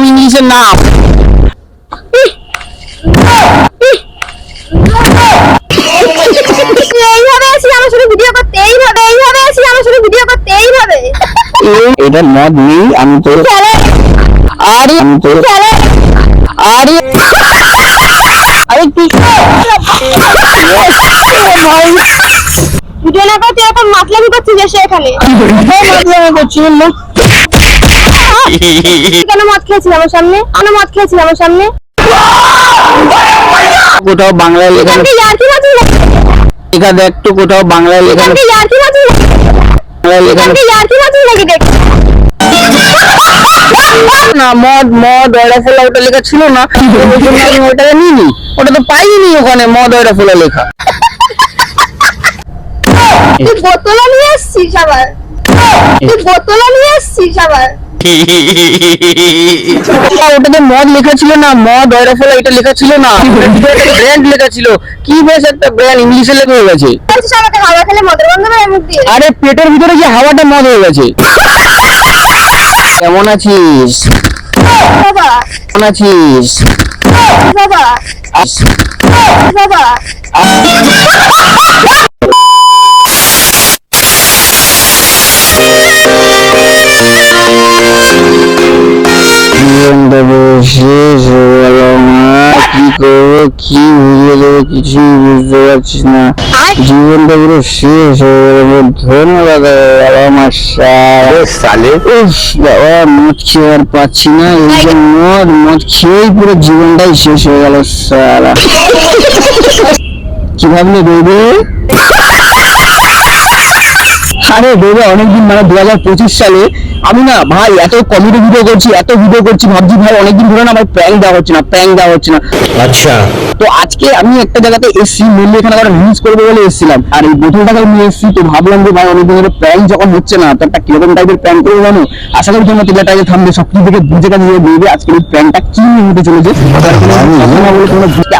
ইংলিশের নাম। এটা মদ নেই আমি তো আরে আমি তো আরে আরে কি ভিডিও না করতে এরকম মাতলামি করছিস এসে এখানে। করছিলাম না কেন মদ খেয়েছিস আমার সামনে? কেন মদ খেয়েছিস আমার সামনে? কোথাও বাংলায় লেখা এখান তো কোথাও বাংলায় লেখা না মদ মদ অয়রা ফোলা ওটা লেখা ছিল না। ওই জন্য আমি ওটাকে নিইনি। ওটা তো পাইনি ওখানে মদ অয়রা ফোলা লেখা। তুই বোতলও নিয়ে এসছিস আবার? তুই নিয়ে এসছিস আবার? ওটাতে মদ লেখা ছিল না মদ অয়রা ফোলা এটা লেখা ছিল না। ব্র্যান্ড লেখা ছিল। কি বেশ একটা ব্র্যান্ড ইংলিশে লেখা হয়ে গেছে। আরে পেটের ভিতরে যে হাওয়াটা মদ হয়ে গেছে। কেমন আছিস? বাবা। কেমন আছিস? বাবা। বাবা। জীবন দেবো শেষ হয়ে গেল মা কি করব কি বুঝে দেবো কিছুই বুঝতে পারছিস না। জীবনটা পুরো শেষ হয়ে গেল ধন্যবাদ আমার সালে বাবা মদ খেয়ে আর পাচ্ছি না এই যে মদ মদ খেয়েই পুরো জীবনটাই শেষ হয়ে গেল সারা। কি ভাবলি রইবে আরে বেবে অনেকদিন মানে দু হাজার পঁচিশ সালে আমি না ভাই এত কমেডি ভিডিও করছি এত ভিডিও করছি ভাবছি ভাই অনেকদিন ধরে না আমার প্র্যাঙ্ক দেওয়া হচ্ছে না প্র্যাঙ্ক দেওয়া হচ্ছে না। আচ্ছা। তো আজকে আমি একটা জায়গাতে এসছি মেনলি এখানে আবার রিলিজ করব বলে এসেছিলাম। আর এই বোতল টাকা নিয়ে এসছি তো ভাবলাম যে ভাই অনেকদিন ধরে প্র্যাঙ্ক যখন হচ্ছে না তো একটা কীরকম টাইপের প্র্যাঙ্ক করব জানো? আশা করি তোমরা তিনটা টাইপের থামবে সব কিছু থেকে বুঝে কাজে নিয়ে বলবে আজকের এই প্র্যাঙ্কটা কি হতে চলেছে।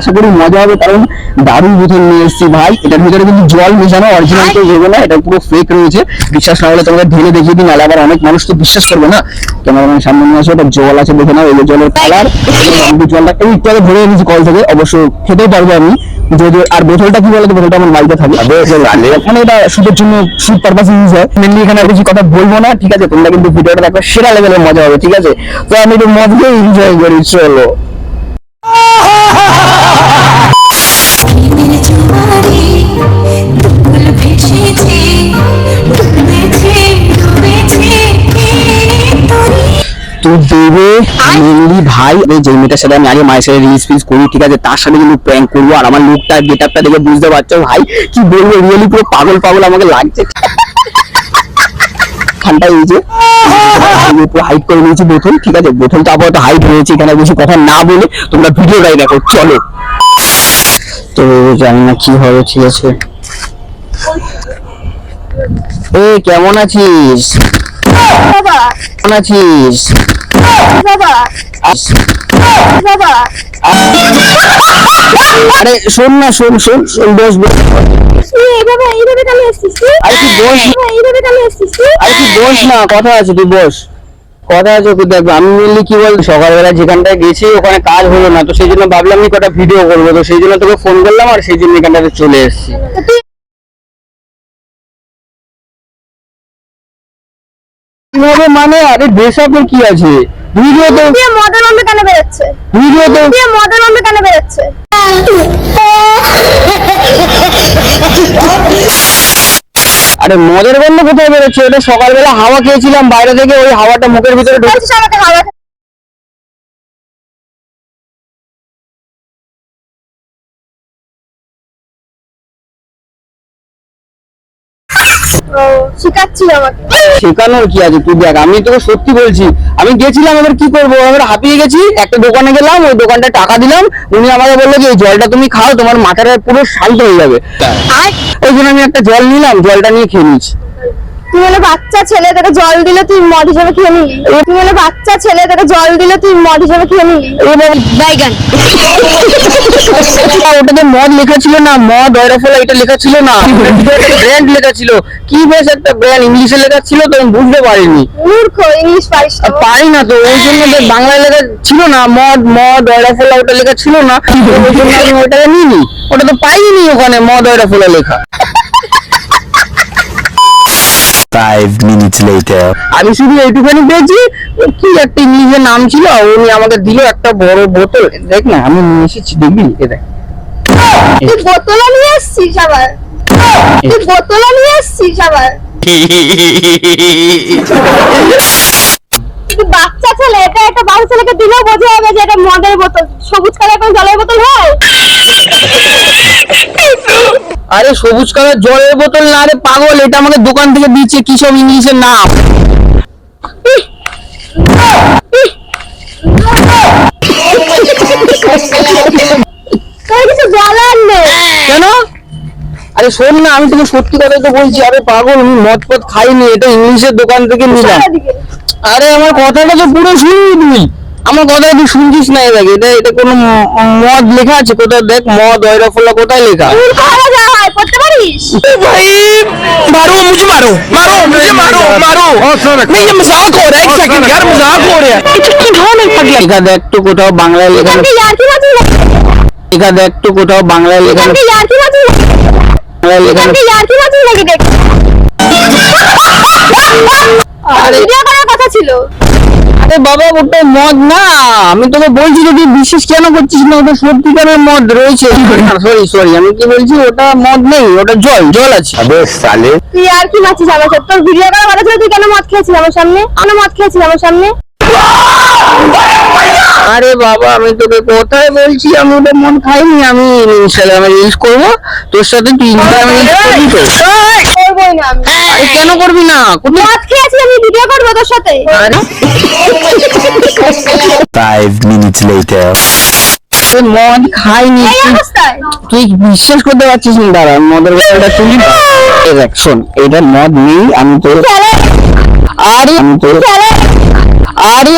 আশা করি মজা হবে কারণ দারুণ বোতল নিয়ে এসছি ভাই। এটার ভিতরে কিন্তু জল মেশানো অরিজিনাল তো না এটা পুরো ফেক রয়েছে। বিশ্বাস না হলে তোমাদের ঢেলে দেখিয়ে দিন আবার অনেক মানুষ তো বিশ্বাস করবে না। ক্যামেরাম্যান সামনে নিয়ে আসো এটা জল আছে দেখে নাও এই জলের কালার জলটা এই একটু আগে ধরে এনেছি কল থেকে অবশ্য খেতেও পারব আমি। যদি আর বোতলটা কি বলতো বোতলটা আমার বাড়িতে থাকে মানে এটা শুটের জন্য শুট পারপাস ইউজ হয়। মেনলি এখানে আর কিছু কথা বলব না ঠিক আছে? তোমরা কিন্তু ভিডিওটা দেখো সেরা লেভেলের মজা হবে ঠিক আছে? তো আমি একটু মজকে এনজয় করি চলো। মেরে জোয়ারে দেবে মেনলি ভাই যে মেয়েটার সাথে আমি আগে মায়ের সাথে রিলস ফিলস করি ঠিক আছে? তার সাথে কিন্তু প্র্যাঙ্ক করব আর আমার লুকটা গেটআপটা দেখে বুঝতে পারছ ভাই? কি বলব রিয়েলি পুরো পাগল পাগল আমাকে লাগছে। খানটা এই যে পুরো হাইট করে নিয়েছি বোতল ঠিক আছে? বোতলটা আপাতত হাইট রয়েছে এখানে বেশি কথা না বলে তোমরা ভিডিওটাই দেখো চলো। তো জানি না কি হবে ঠিক আছে? এ কেমন আছিস? বাবা। কেমন আছিস? আরে, শোন না, শোন শোন শোন, বস বস। কেন না। কথা আছে, তুই কথা আছে দেখবে আমি কি যেখানটায় গেছি, ওখানে কাজ হলো না, তো সেই জন্য ভাবলাম কটা ভিডিও করব, তো সেই জন্য তোকে ফোন করলাম আর সেই জন্য এখানটাতে চলে এসেছি। কীভাবে মানে? আরে ড্রেস আপের কি আছে? ভিডিও তো দিয়ে মদের গন্ধ কেন বেরোচ্ছে? ভিডিও তো দিয়ে মদের গন্ধ কেন বেরোচ্ছে? আরে মদের গন্ধ কোথায় বেরোচ্ছে? এটা সকালবেলা হাওয়া খেয়েছিলাম বাইরে থেকে ওই হাওয়াটা মুখের ভিতরে ঢুকে হাওয়া ও আমাকে। শেখানোর কি আছে? তুই দেখ আমি তোকে সত্যি বলছি আমি গেছিলাম এবার কি করব? এবার হাঁপিয়ে গেছি একটা দোকানে গেলাম ওই দোকানটা টাকা দিলাম উনি আমাকে বলল যে এই জলটা তুমি খাও তোমার মাথাটা পুরো শান্ত হয়ে যাবে। আর ওই জন্য আমি একটা জল নিলাম জলটা নিয়ে খেয়ে নিয়েছি। তুই বলে বাচ্চা ছেলে তোকে জল দিলে তুই মদ হিসেবে খেয়ে নিলি তুই বলে বাচ্চা ছেলে তোকে জল দিলে তুই মদ হিসেবে খেয়ে নিলি বাইগান। ওটাতে মদ লেখা ছিল না মদ অয়রাফলা এটা লেখা ছিল না। ব্র্যান্ড লেখা ছিল। কি বেশ একটা ব্র্যান্ড ইংলিশে লেখা ছিল তো আমি বুঝতে পারিনি। মূর্খ ইংলিশ পারিস তো। পারি না তো ওই জন্য তো বাংলায় লেখা ছিল না মদ মদ অয়রাফলা ওটা লেখা ছিল না। ওই জন্য আমি ওটাকে নিইনি। ওটা তো পাইনি ওখানে মদ অয়রাফলা লেখা। Five minutes later. আমি শুধু এইটুখানি পেয়েছি কি একটা ইংলিশের নাম ছিল উনি আমাকে দিল একটা বড় বোতল। দেখ না আমি নিয়ে এসেছি দেখবি? এ দেখ। তুই বোতলও নিয়ে এসছিস আবার? তুই বোতলও নিয়ে এসছিস আবার? বাচ্চা ছেলে এটা একটা বাচ্চা ছেলেকে দিলেও বোঝা যাবে যে এটা মদের বোতল সবুজ কালার কোন জলের বোতল হয়? আরে সবুজ কালার জলের বোতল না রে পাগল এটা আমাকে দোকান থেকে দিচ্ছে কি সব ইংলিশের নাম? কেন? আরে শোন না আমি তোকে সত্যি কথা তো বলছি আরে পাগল আমি মদ পদ খাইনি এটা ইংলিশের দোকান থেকে নিলাম। আরে আমার কথাটা তো পুরো শুনবি তুই। আমার কথা তুই শুনছিস না দেখ এটা এটা কোনো মদ লেখা আছে? কোথাও দেখ মদ কোথায় লেখা? তুই কোথায় যা হয় পড়তে পারিস मारो मुझे मारो मारो मुझे मारो मारो नहीं ये मजाक हो रहा है एक सेकंड यार मजाक हो रहा है এটা কি ধরনের পাগলা লেখা দেখ তো কোথাও বাংলায় লেখা এখানকে ইয়ার্কি মাঝি লেখা দেখ তো কোথাও বাংলায় লেখা এখানকে ইয়ার্কি মাঝি বাংলায় লেখা এখানকে ইয়ার্কি মাঝি নাকি দেখ আরে ভিডিও করার কথা ছিল আরে বাবা ওটা মদ না। আমি তোকে বলছি যদি বিশেষ কেন করছিস না? ওটা সত্যিকারের মদ রয়েছে। সরি সরি আমি কি বলছি ওটা মদ নেই ওটা জল জল আছে। আবে সালে তুই আর কি মাছিস আমার সাথে? তোর ভিডিও করা ভালো ছিল তুই কেন মদ খেয়েছিস আমার সামনে? কেন মদ খেয়েছিস আমার সামনে? আরে বাবা আমি তোকে কোথায় বলছি? আমি ওটা মন খাইনি আমি ইনস্টাগ্রামে রিলস করব। তোর সাথে তুই ইনস্টাগ্রামে রিলস করবি তো? না আমি। কেন করবি না? মদ খেয়েছি আমি ভিডিও করব তোর সাথে। later. আরে মদ খাইনি। তুই- বিশ্বাস করতে পারছিস না দাঁড়া মদের বোতলটা তুলি। দেখ শোন এটা মদ নেই আমি তো আরে আমি তো আরে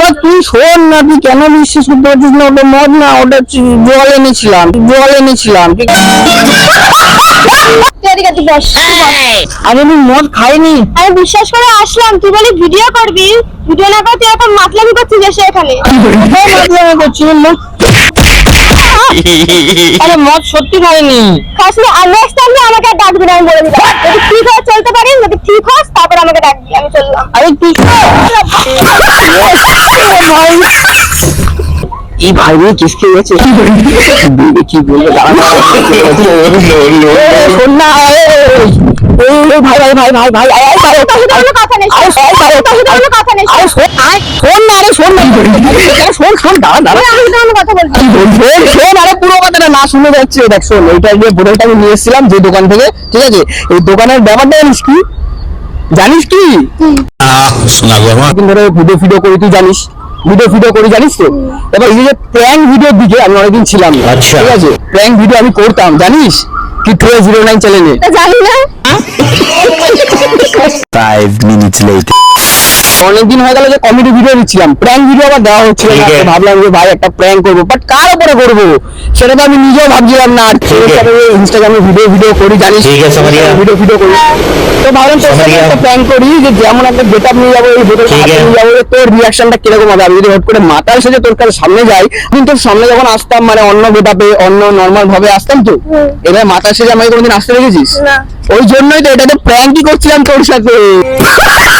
বাবা তুই শোন না তুই কেন বিশ্বাস করতে পারছিস না? ওটা মদ না ওটা জল এনেছিলাম জল এনেছিলাম। আমি আমি মদ খাইনি। আমি বিশ্বাস করে আসলাম তুই বলি ভিডিও করবি? ভিডিও না করে তুই এখন মাতলামি করছিস এসে এখানে। মাতলামি করছিস না আরে মদ সত্যি খাইনি খাস না আর নেক্সট টাইম আমাকে আর ডাকবি না আমি বলে দিলাম যদি ঠিক হয়ে চলতে পারিস যদি ঠিক হস তারপর আমাকে ডাকবি আমি চললাম আরে তুই এই ভাই রে কিসকে গেছে কি বলবে দাঁড়া, দাঁড়া। এ, শোন না এ, এই, এই, ভাই ভাই ভাই ভাই ভাই আয়, আয়, আয়, তোর সাথে কোনো কথা নেই আরে শোন, তোর সাথে কোনো কথা নেই আরে আমি দোকানের ব্যাপারটা জানিস কি? জানিস কি? ভিডিও তুই জানিস? ভিডিও ভিডিও জানিস এই যে ভিডিওর দিকে আমি অনেকদিন ছিলাম ঠিক আছে? ভিডিও আমি করতাম জানিস? কি জিরো নাইন চ্যানেলে জানি না। অনেকদিন হয়ে গেল যে কমেডি ভিডিও দিচ্ছিলাম। প্র্যাঙ্ক ভিডিও আবার দেওয়া হচ্ছিল না। ভাবলাম যে ভাই একটা প্র্যাঙ্ক করব। বাট কার উপরে করব? সেটা তো আমি নিজেও ভাবছিলাম না। আর ইনস্টাগ্রামে ভিডিও ভিডিও করি জানিস। ভিডিও ভিডিও করি। তো ভাবলাম তোর সাথে একটা প্র্যাঙ্ক করি যে যেমন একটা গেটআপ নিয়ে যাব এই বোতল। নিয়ে যাব তোর রিয়াকশনটা কীরকম হবে? আমি যদি হট করে মাতাল সেজে তোর কাছে সামনে যাই কিন্তু তোর সামনে যখন আসতাম মানে অন্য গেটআপে অন্য নর্মাল ভাবে আসতাম তো। এবার মাতাল সেজে আমাকে কোনোদিন আসতে দেখেছিস? ওই জন্যই তো এটাতে প্র্যাঙ্কই করছিলাম তোর সাথে।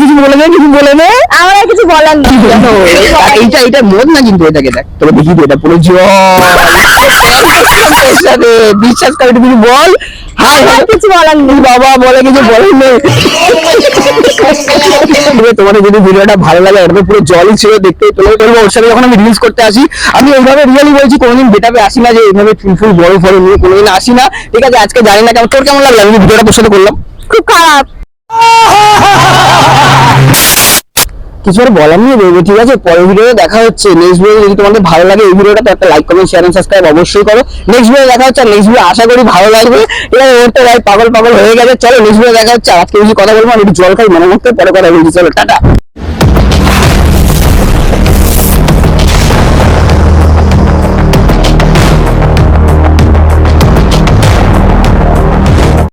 কিছু বলে দে কিছু বলে দে। আমার কিছু বলার নেই। এইটা এটা মদ না কিন্তু এটাকে দেখ? তোকে দেখি তো এটা পুরো জল সাথে বিশ্বাস করে কিছু বল। হাই আমার কিছু বলার নেই। বাবা বলে কিছু বলেন নেই। তবে তোমাদের যদি ভিডিওটা ভালো লাগে এটা পুরো জলই ছিল দেখতে তোলে বলব ওর সাথে যখন আমি রিলিজ করতে আসি আমি এইভাবে রিয়েলি বলছি কোনোদিন বেটাবে আসি না যে এইভাবে ফুল ফুল বড় ফড় নিয়ে কোনোদিন আসি না। ঠিক আছে আজকে জানি না কেমন তোর কেমন লাগল? আমি ভিডিওটা তোর সাথে করলাম। খুব খারাপ। কিছু আর বলার নিয়ে বেবি ঠিক আছে? পরের ভিডিওতে দেখা হচ্ছে। নেক্সট ভিডিও যদি তোমাদের ভালো লাগে এই ভিডিওটা, তো একটা like comment share and subscribe অবশ্যই করো। নেক্সট ভিডিও দেখা হচ্ছে নেক্সট ভিডিও আশা করি ভালো লাগবে। আছে, ওর তো ভাই পাগল পাগল হয়ে গেছে। চলো নেক্সট ভিডিও দেখা হচ্ছে আজকে বেশি কথা বলব আমি একটু জল খাই, মনে করতে পরে কথা বলছি। চলো, টাটা।